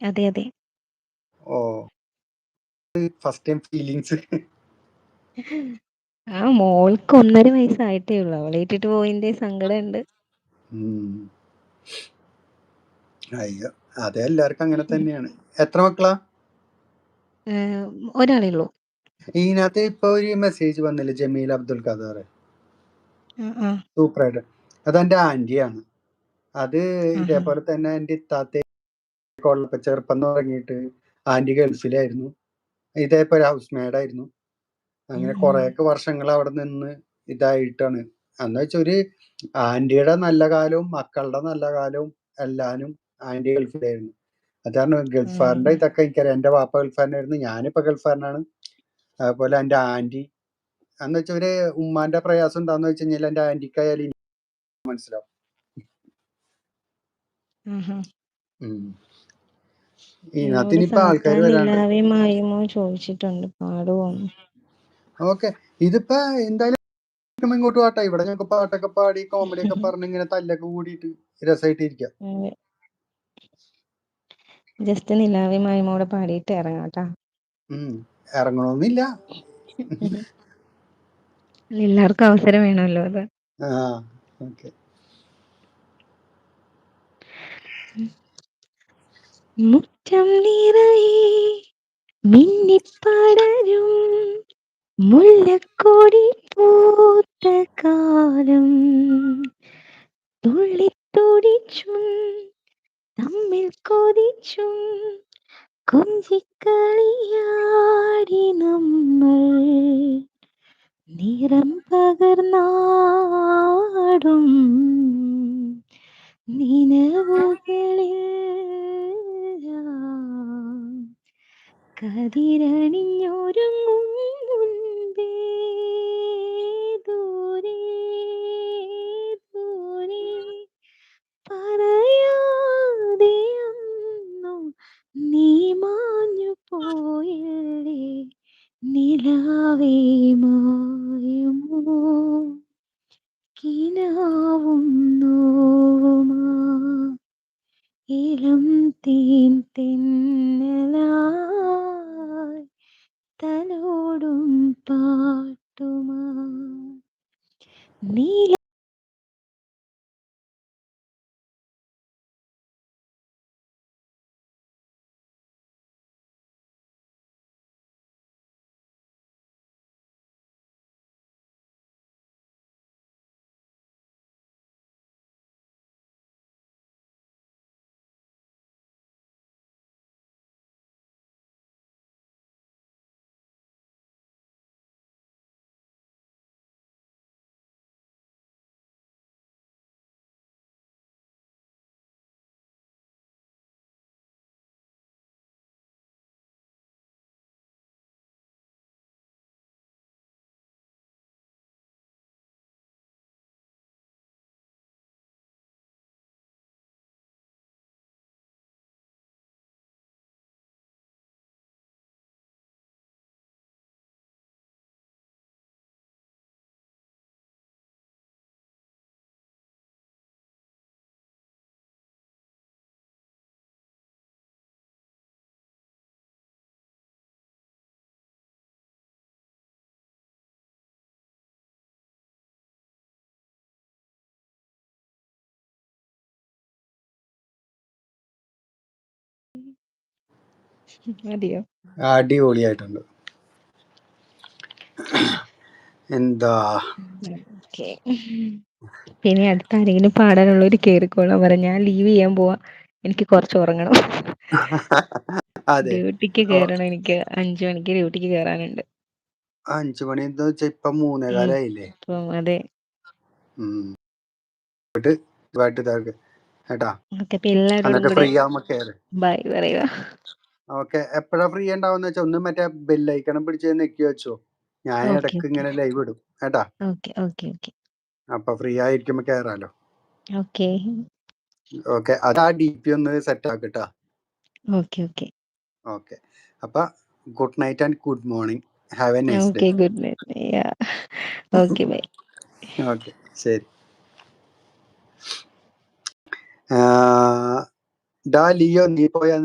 അതെ, അതെ. ഓ! First time feelings. ആ മോൾക്ക് 1 1/2 വയസ്സായിട്ടേ ഉള്ളൂ. അവളെ ഇട്ടിട്ട് പോയതിന്റെ സങ്കടമുണ്ട്. ഉം. അയ്യോ! അത് എല്ലാവർക്കും അങ്ങനെ തന്നെയാണ്. എത്ര മക്കളാ? ഏഹ്, ഒരാളേ ഉള്ളൂ. ഇതിനകത്ത് ഇപ്പൊ ഒരു മെസ്സേജ് വന്നില്ലേ ജമീൽ അബ്ദുൽ ഖാദർ. ആ, ആ. സൂപ്പറായിട്ട്. അതെന്റെ ആന്റിയാണ്. അത് ആഹാ. ഇതേപോലെ തന്നെ എന്റെ ഇത്താത്തയെ കൊള്ളപ്പ ചെറുപ്പം തുടങ്ങിയിട്ട് ആന്റി ഗൾഫിലായിരുന്നു. ഇതേപോലെ ഹൗസ് മെയ്ഡായിരുന്നു. അങ്ങനെ കുറേയൊക്കെ വർഷങ്ങൾ അവിടെ നിന്ന് ഇതായിട്ടാണ്. എന്ന് വെച്ചാൽ ഒരു ആന്റിയുടെ നല്ല കാലവും മക്കളുടെ നല്ല കാലവും എല്ലാനും ആന്റി ഗൾഫിലായിരുന്നു. അത് കാരണം ഗൾഫാറിന്റെ. ഇതൊക്കെ എനിക്കറിയാം. എന്റെ വാപ്പ ഗൾഫാറിനായിരുന്നു ഞാനിപ്പോ ഗൾഫാറിനാണ് അതുപോലെ എന്റെ ആന്റി എന്ന് വെച്ചാൽ ഒരു ഉമ്മാന്റെ പ്രയാസം എന്താന്ന് വെച്ച് കഴിഞ്ഞാൽ എന്റെ ആന്റിക്കായാലും മനസ്സിലാവും. എന്നോട് ഇതിനകത്തിനിപ്പോ ആൾക്കാര് സാത്താൻ വരാണ്ട്. മായുമോ ചോദിച്ചിട്ടുണ്ട്. പാടുവോന്ന്? ഓക്കെ. ഇതിപ്പോ എന്തായാലും ഇങ്ങോട്ട് പാട്ടാ. ഇവിടെ ഞങ്ങൾക്ക് പാട്ടൊക്കെ പാടി കോമഡിയൊക്കെ പറഞ്ഞ് ഇങ്ങനെ തല്ലൊക്കെ കൂടിയിട്ട് രസായിട്ട് ഇരിക്കാം. അതെ. ജസ്റ്റ് നിലാവേ മായുമോ പാടിയിട്ട് ഇറങ്ങാട്ടാ. ഉം. എല്ലാവർക്കും അവസരം വേണമല്ലോ അത്. ആ. ഓക്കെ. മുറ്റം നിറയെ മിന്നിപ്പടരും മുല്ലക്കോടി പൂത്ത കാലം. തുള്ളിത്തുടിച്ചും തമ്മിൽ കൊതിച്ചും കൊഞ്ചിക്കളിയാടി നമ്മൾ. നിറം പകർന്നാടും കതിരണിഞ്ഞൊരുങ്ങും മുൻപേ ദൂരെ. ദൂരെ നോവുമാ ഇളം തേൻ തെന്നലായി മതിയോ അടിപൊളിയായിട്ടുണ്ട്. എന്താ? പിന്നെ അടുത്ത ആരെങ്കിലും പാടാനുള്ള ഒരു കേറിക്കോളാം പറ. ഞാൻ ലീവ് ചെയ്യാൻ പോവാ. എനിക്ക് കുറച്ച് ഉറങ്ങണം. ഡ്യൂട്ടിക്ക് കേറണം എനിക്ക്. അഞ്ചു മണിക്ക് ഡ്യൂട്ടിക്ക് കേറാനുണ്ട്. അഞ്ചു മണി എന്താ വെച്ചാ ഇപ്പൊ 3 ഉം. ആയില്ലേ? അപ്പം അതെ കേട്ടാ. ഓക്കെ കൂടെ ഫ്രീ ആവുമ്പോ കേറ്. ബൈ പറയുക ഓക്കെ. എപ്പോഴാ ഫ്രീ ഉണ്ടാവുന്ന വെച്ചാ ഒന്ന് മറ്റേ ബെല്ലൈക്കണം പിടിച്ച് നെക്കി വെച്ചോ. ഞാൻ ഇടയ്ക്ക് ഇങ്ങനെ ലൈവ് ഇടും. കേട്ടാ. ഓക്കെ ഓക്കെ ഓക്കെ അപ്പൊ ഫ്രീ ആയിരിക്കുമ്പോ കേറാലോ. Okay okay. അത് ആ ഡിപി ഒന്ന് സെറ്റ് ആക്കിട്ടാ. Okay okay okay. അപ്പൊ good night and good morning. Have a nice day. Okay good night okay bye okay. ശരി. ആഹ് ഡാ ലിയോ നീ പോയാ